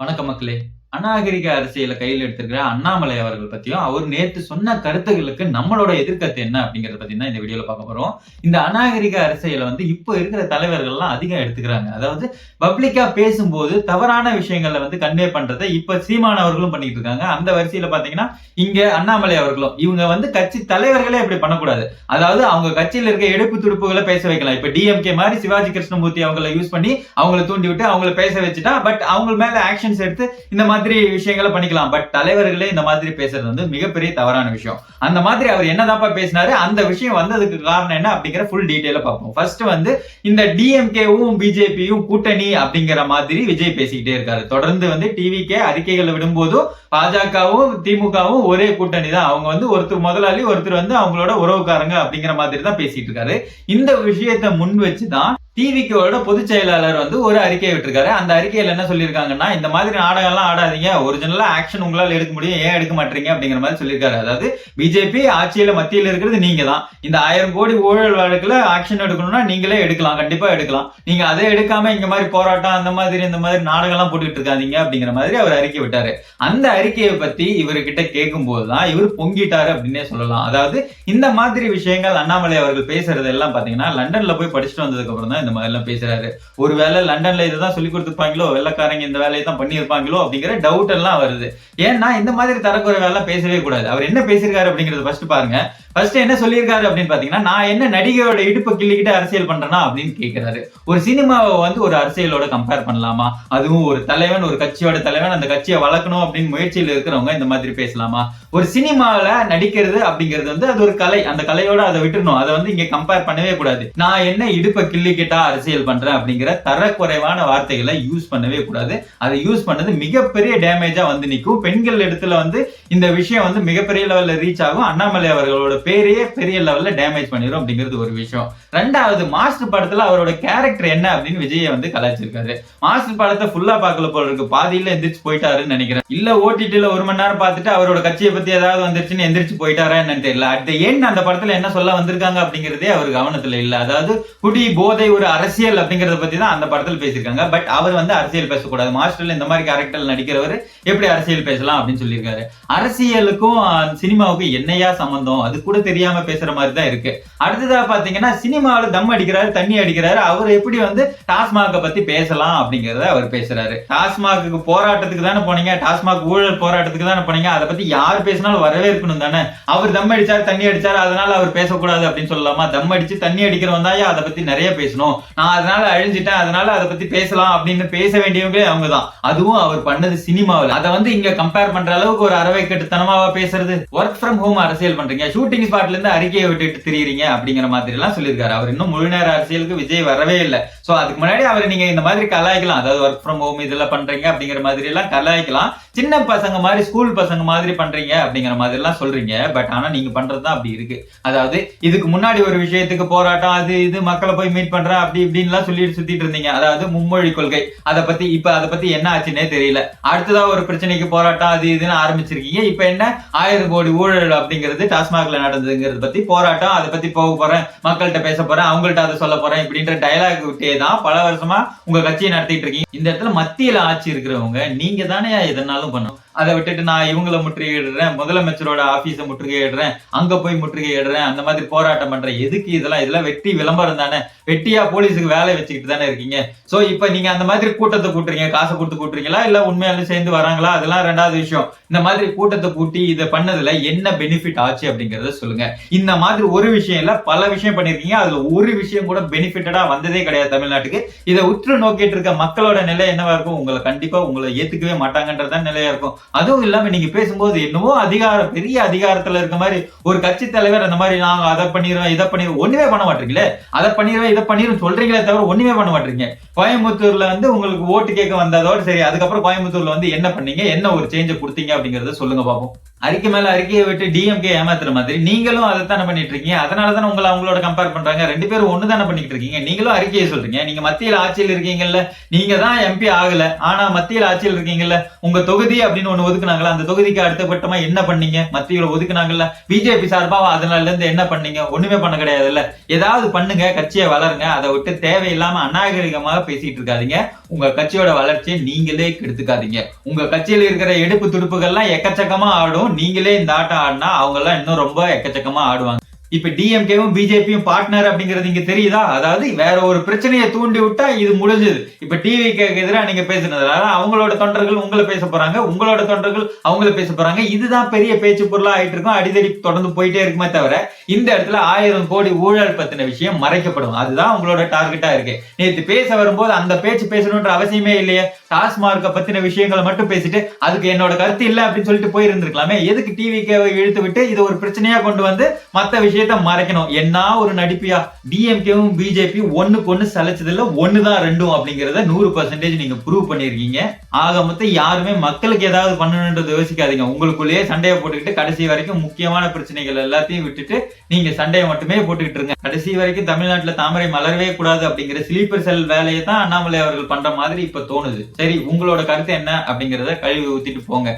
வணக்கம் மக்களே. அநாகரிக அரசியலை கையில் எடுத்திருக்கிற அண்ணாமலை அவர்கள் பத்தியும் அவர் நேற்று சொன்ன கருத்துகளுக்கு நம்மளோட எதிர்கருத்து என்ன அப்படிங்கறத பத்தி தான் இந்த வீடியோல பார்க்க போறோம். இந்த அநாகரிக அரசியலை வந்து இப்போ இருக்கிற தலைவர்கள்லாம் அதிகம் எடுத்துக்கிறாங்க. அதாவது பப்ளிக்கா பேசும்போது தவறான விஷயங்களை வந்து கன்வே பண்றதை இப்ப சீமான் அவர்களும் பண்ணிட்டு இருக்காங்க. அந்த வரிசையில பாத்தீங்கன்னா இங்க அண்ணாமலை அவர்களும். இவங்க வந்து கட்சி தலைவர்களே இப்படி பண்ணக்கூடாது. அதாவது அவங்க கட்சியில இருக்க எடுப்பு துடுப்புகளை பேச வைக்கலாம். இப்ப டிஎம்கே மாதிரி சிவாஜி கிருஷ்ணமூர்த்தி அவங்களை யூஸ் பண்ணி அவங்கள தூண்டி விட்டு அவங்கள பேச வச்சுட்டா பட் அவங்க மேல ஆக்ஷன்ஸ் எடுத்து இந்த மாதிரி விஷயங்களை பண்ணிக்கலாம். பட் தலைவர்களே இந்த மாதிரி பேசுறது வந்து மிகப்பெரிய தவறான விஷயம். அந்த மாதிரி அவர் என்னதாப்பா பேசினாரு? அந்த விஷயம் வந்ததுக்கு காரணம் என்ன அப்படிங்கிற ஃபுல் டீட்டெயில பார்ப்போம். ஃபர்ஸ்ட் வந்து இந்த டிஎம்கேவும் பிஜேபியும் கூட்டணி அப்படிங்கிற மாதிரி விஜய் பேசிக்கிட்டே இருக்காரு. தொடர்ந்து வந்து டிவிக்கே அறிக்கைகளை விடும்போதும் பாஜகவும் திமுகவும் ஒரே கூட்டணி தான். அவங்க வந்து ஒருத்தர் முதலாளி ஒருத்தர் வந்து அவங்களோட உறவுக்காரங்க அப்படிங்கிற மாதிரி தான் பேசிட்டு இருக்காரு. இந்த விஷயத்தை முன் வச்சுதான் டிவிக்கோட பொதுச் செயலாளர் வந்து ஒரு அறிக்கை விட்டுருக்காரு. அந்த அறிக்கையில் என்ன சொல்லியிருக்காங்கன்னா இந்த மாதிரி நாடகம்லாம் ஆடாதீங்க. ஒரிஜினலாக ஆக்ஷன் உங்களால் எடுக்க முடியும். ஏன் எடுக்க மாட்டீங்க? அப்படிங்கிற மாதிரி சொல்லியிருக்காரு. அதாவது பிஜேபி ஆட்சியில் மத்தியில் இருக்கிறது நீங்கள் தான் இந்த ஆயிரம் கோடி ஊழல் வழக்கில் ஆக்ஷன் எடுக்கணும்னா நீங்களே எடுக்கலாம். கண்டிப்பாக எடுக்கலாம். நீங்கள் அதை எடுக்காம இந்த மாதிரி போராட்டம் அந்த மாதிரி இந்த மாதிரி நாடகம்லாம் போட்டுக்கிட்டு இருக்காதீங்க அப்படிங்கிற மாதிரி அவர் அறிக்கை விட்டார். அந்த அறிக்கையை பற்றி இவர்கிட்ட கேட்கும் போதுதான் இவர் பொங்கிட்டாரு அப்படின்னே சொல்லலாம். அதாவது இந்த மாதிரி விஷயங்கள் அண்ணாமலை அவர்கள் பேசுறது எல்லாம் லண்டனில் போய் படிச்சுட்டு வந்ததுக்கு அப்புறம் தான் இந்த மாதிரிலாம் பேசுறாரு. ஒருவேளை லண்டன்ல இதுதான் சொல்லி கொடுத்துருப்பாங்களோ வெள்ளக்காரங்க இந்த வேலையை தான் பண்ணியிருப்பாங்களோ அப்படிங்கிற டவுட் எல்லாம் வருது. ஏன்னா இந்த மாதிரி தரக்குறை வேலை பேசவே கூடாது. அவர் என்ன பேசியிருக்காரு அப்படிங்கறத ஃபர்ஸ்ட் பாருங்க. ஃபர்ஸ்ட் என்ன சொல்லியிருக்காரு அப்படின்னு பாத்தீங்கன்னா நான் என்ன நடிகையோட இடுப்பை கிள்ளிக்கிட்டு அரசியல் பண்றேனா அப்படின்னு கேட்கிறாரு ஒரு சினிமாவை வந்து ஒரு அரசியலோட கம்பேர் பண்ணலாமா? அதுவும் ஒரு தலைவன் ஒரு கட்சியோட தலைவன் அந்த கட்சியை வளர்க்கணும் அப்படின்னு முயற்சியில் இருக்கிறவங்க இந்த மாதிரி பேசலாமா? ஒரு சினிமாவில நடிக்கிறது அப்படிங்கிறது வந்து அது ஒரு கலை. அந்த கலையோட அதை விட்டுறணும். அதை வந்து இங்க கம்பேர் பண்ணவே கூடாது. நான் என்ன இடுப்பை கிள்ளிக்கிட்டு அரசியல் பண்றேன் அப்படிங்கிற தரக்குறைவான வார்த்தைகளை யூஸ் பண்ணவே கூடாது. அதை யூஸ் பண்ணது மிகப்பெரிய டேமேஜா வந்து நிற்கும் பெண்கள் இடத்துல வந்து இந்த விஷயம் வந்து மிகப்பெரிய லெவல்ல ரீச் ஆகும். அண்ணாமலை அவர்களோட பேரையே பெரிய லெவல்ல டேமேஜ் பண்ணிடும் அப்படிங்கிறது ஒரு விஷயம். ரெண்டாவது மாஸ்டர் படத்துல அவரோட கேரக்டர் என்ன அப்படின்னு விஜயை வந்து கலாச்சிருக்காரு மாஸ்டர் படத்தை ஃபுல்லா பார்க்கல போல இருக்கு. பாதியில எந்திரிச்சு போயிட்டாருன்னு நினைக்கிறேன். இல்ல ஓடிடில ஒரு மணி நேரம் பார்த்துட்டு அவரோட கட்சியை பத்தி ஏதாவது வந்துருச்சுன்னு எந்திரிச்சு போயிட்டாரா என்னன்னு தெரியல. அட் ஏன் அந்த படத்துல என்ன சொல்ல வந்திருக்காங்க அப்படிங்கிறதே அவர் கவனத்துல இல்ல. அதாவது குடி போதை ஒரு அரசியல் அப்படிங்கறத பத்தி தான் அந்த படத்தில் பேசியிருக்காங்க. பட் அவர் வந்து அரசியல் பேசக்கூடாது. மாஸ்டர்ல இந்த மாதிரி கேரக்டர் நடிக்கிறவர் எப்படி அரசியல் பேசலாம் அப்படின்னு சொல்லியிருக்காரு. அரசியலுக்கும் சினிமாவுக்கும் என்னையா சம்பந்தம்? அது கூட தெரியாம பேசுற மாதிரி தான் இருக்கு. அடுத்ததா பாத்தீங்கன்னா சினிமாவில் தம் அடிக்கிறாரு தண்ணி அடிக்கிறாரு. அவர் எப்படி வந்து டாஸ்மாக பத்தி பேசலாம் அப்படிங்கறத அவர் பேசுறாரு. டாஸ்மாக்கு போராட்டத்துக்கு தானே போனீங்க? டாஸ்மாக் ஊழல் போராட்டத்துக்கு தானே போனீங்க? அதை பத்தி யார் பேசினாலும் வரவே இருக்கணும் தானே? அவர் தம் அடிச்சாரு தண்ணி அடிச்சாரு அதனால அவர் பேசக்கூடாது அப்படின்னு சொல்லலாமா? தம் அடிச்சு தண்ணி அடிக்கிறவன் தான் அதை பத்தி நிறைய பேசணும். நான் அதனால அழிஞ்சிட்டேன். அதனால அதை பத்தி பேசலாம் அப்படின்னு பேச வேண்டியவங்களே அவங்க தான் அதுவும் அவர் பண்ணது சினிமாவில். அதை வந்து இங்க கம்பேர் பண்ற அளவுக்கு ஒரு அறவை கட்டுத்தனமாவா பேசுறது? ஒர்க் ஃப்ரம் ஹோம் அரசியல் பண்றீங்க. ஷூட்டிங் ஸ்பாட்ல இருந்து அறிக்கையை விட்டுட்டு தெரியுறீங்க அப்படிங்கிற மாதிரி எல்லாம் சொல்லியிருக்காரு. அவர் இன்னும் முழு நேர அரசியலுக்கு விஜய் வரவே இல்லை. சோ அதுக்கு முன்னாடி அவர் நீங்க இந்த மாதிரி கலாய்க்கலாம். அதாவது ஒர்க் ஃப்ரம் ஹோம் இதெல்லாம் பண்றீங்க அப்படிங்கிற மாதிரி எல்லாம் கலாய்க்கலாம். சின்ன பசங்க மாதிரி ஸ்கூல் பசங்க மாதிரி பண்றீங்க அப்படிங்கிற மாதிரி எல்லாம் சொல்றீங்க. பட் ஆனா நீங்க பண்றது தான் அப்படி இருக்கு. அதாவது இதுக்கு முன்னாடி ஒரு விஷயத்துக்கு போராட்டம் அது இது மக்களை போய் மீட் பண்றேன் அப்படி இப்படின்லாம் சொல்லிட்டு சுத்திட்டு இருந்தீங்க. அதாவது மும்மொழி கொள்கை. அதை பத்தி இப்ப அதை பத்தி என்ன ஆச்சுன்னே தெரியல. அடுத்ததா ஒரு பிரச்சனைக்கு போராட்டம் அது இதுன்னு ஆரம்பிச்சிருக்கீங்க. இப்ப என்ன? ஆயிரம் கோடி ஊழல் அப்படிங்கிறது டாஸ்மாக்ல நடந்ததுங்கிறது பத்தி போராட்டம் அதை பத்தி போக போறேன் மக்கள்கிட்ட பேச போறேன் அவங்கள்ட்ட அதை சொல்ல போறேன் இப்படின்ற டயலாக் விட்டே தான் பல வருஷமா உங்க கட்சியை நடத்திட்டு இருக்கீங்க. இந்த இடத்துல மத்தியில ஆட்சி இருக்கிறவங்க நீங்க தானே எதனாலும் பண்ணணும்? அதை விட்டுட்டு நான் இவங்கள முற்றுகையிடுறேன் முதலமைச்சரோட ஆபீஸை முற்றுகையிடுறேன் அங்க போய் முற்றுகையிடுறேன் அந்த மாதிரி போராட்டம் பண்றேன். எதுக்கு இதெல்லாம்? இதெல்லாம் வெட்டி விளம்பரம் தானே. வெட்டியா போலீஸுக்கு வேலை வச்சுக்கிட்டு தானே இருக்கீங்க. சோ இப்ப நீங்க அந்த மாதிரி கூட்டத்தை கூட்டுறீங்க காசை கொடுத்து கூட்டுறீங்களா? இல்ல உண்மையாலும் சேர்ந்து வராங்களா? அதெல்லாம் ரெண்டாவது விஷயம். இந்த மாதிரி கூட்டத்தை கூட்டி இதை பண்ணதுல என்ன பெனிஃபிட் ஆச்சு அப்படிங்கறத சொல்லுங்க. இந்த மாதிரி ஒரு விஷயம் இல்ல பல விஷயம் பண்ணிருக்கீங்க அதுல ஒரு விஷயம் கூட பெனிஃபிட்டடா வந்ததே கிடையாது தமிழ்நாட்டுக்கு. இதை உற்று நோக்கிட்டு இருக்க மக்களோட நிலை என்னவா இருக்கும்? உங்களை கண்டிப்பா உங்களை ஏத்துக்கவே மாட்டாங்கன்றதான் நிலையா இருக்கும். அதுவும் இல்லாம நீங்க பேசும்போது என்னவோ அதிகாரம் பெரிய அதிகாரத்துல இருக்க மாதிரி ஒரு கட்சி தலைவர் அந்த மாதிரி நாங்க அதை பண்ணிடுவோம் இதை பண்ணிடுவோம் ஒண்ணுமே பண்ண மாட்டீங்களே? அதை பண்ணிடுவேன் இதை பண்ணிடுவோம் சொல்றீங்களே தவிர ஒண்ணுமே பண்ண மாட்டீங்க. கோயம்புத்தூர்ல வந்து உங்களுக்கு ஓட்டு கேட்க வந்ததோட சரி அதுக்கப்புறம் கோயம்புத்தூர்ல வந்து என்ன பண்ணீங்க? என்ன ஒரு சேஞ்சை கொடுத்தீங்க அப்படிங்கறத சொல்லுங்க பாப்போம். அறிக்கை மேல அறிக்கையை விட்டு டிஎம்கே ஏமாத்துற மாதிரி நீங்களும் அதை தானே பண்ணிட்டு இருக்கீங்க அதனால தானே உங்களை அவங்களோட கம்பேர் பண்றாங்க. ரெண்டு பேரும் ஒன்று தானே பண்ணிட்டு இருக்கீங்க. நீங்களும் அறிக்கையை சொல்றீங்க. நீங்க மத்தியில் ஆட்சியில் இருக்கீங்கல்ல. நீங்க தான் எம்பி ஆகல. ஆனா மத்தியில் ஆட்சியில் இருக்கீங்கல்ல. உங்க தொகுதி அப்படின்னு ஒன்று ஒதுக்குனாங்களா? அந்த தொகுதிக்கு அடுத்தபட்டமா என்ன பண்ணீங்க? மத்தியில் ஒதுக்குனாங்கல்ல. பிஜேபி சார்பா அதனால இருந்து என்ன பண்ணீங்க? ஒண்ணுமே பண்ண கிடையாதுல்ல. ஏதாவது பண்ணுங்க. கட்சியை வளருங்க. அதை விட்டு தேவையில்லாம அநாகரிகமாக பேசிட்டு இருக்காதீங்க. உங்க கட்சியோட வளர்ச்சியை நீங்களே கெடுத்துக்காதீங்க. உங்க கட்சியில் இருக்கிற எடுப்பு துடுப்புகள்லாம் எக்கச்சக்கமா ஆடும். நீங்களே இந்த ஆட்டம் ஆடினா அவங்க எல்லாம் இன்னும் ரொம்ப எக்கச்சக்கமா ஆடுவாங்க. இப்ப டிஎம்கேவும் பிஜேபியும் பார்ட்னர் அப்படிங்கிறது இங்க தெரியுதா? அதாவது வேற ஒரு பிரச்சனையை தூண்டி விட்டா இது முடிஞ்சது. இப்ப டிவிக்கு எதிராக நீங்க பேசுனதுனால அவங்களோட தொண்டர்கள் உங்களை பேச போறாங்க உங்களோட தொண்டர்கள் அவங்கள பேச போறாங்க. இதுதான் பெரிய பேச்சு பொருளா ஆயிட்டு இருக்கும். அடிதடி தொடர்ந்து போயிட்டே இருக்குமே தவிர இந்த இடத்துல ஆயிரம் கோடி ஊழல் பத்தின விஷயம் மறைக்கப்படும். அதுதான் உங்களோட டார்கெட்டா இருக்கு. நேத்து பேச வரும்போது அந்த பேச்சு பேசணுன்ற அவசியமே இல்லையே. டாஸ்மார்க்கை பத்தின விஷயங்களை மட்டும் பேசிட்டு அதுக்கு என்னோட கருத்து இல்லை அப்படின்னு சொல்லிட்டு போயிருந்திருக்கலாமே. எதுக்கு டிவிக்கு இழுத்து விட்டு இதை ஒரு பிரச்சனையா கொண்டு வந்து மற்ற விஷயத்த மறைக்கணும்? என்ன ஒரு நடிப்பியா? டிஎம்கேவும் பிஜேபி ஒன்னுக்கு ஒன்னு சலைச்சது இல்ல ஒண்ணுதான் ரெண்டும் அப்படிங்கறத நூறு பர்சன்டேஜ் நீங்க ப்ரூவ் பண்ணிருக்கீங்க ஆக மொத்தம் யாருமே மக்களுக்கு ஏதாவது பண்ணணுன்றது யோசிக்காதீங்க. உங்களுக்குள்ளேயே சண்டையை போட்டுக்கிட்டு கடைசி வரைக்கும் முக்கியமான பிரச்சனைகள் எல்லாத்தையும் விட்டுட்டு நீங்க சண்டையை மட்டுமே போட்டுக்கிட்டு இருங்க. கடைசி வரைக்கும் தமிழ்நாட்டுல தாமரை மலரவே கூடாது அப்படிங்கிற ஸ்லீப்பர் செல் வேலையை தான் அண்ணாமலை அவர்கள் பண்ற மாதிரி இப்ப தோணுது. சரி உங்களோட கருத்து என்ன அப்படிங்கிறத கழுவி ஊத்திட்டு போங்க.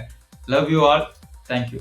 Love you all thank you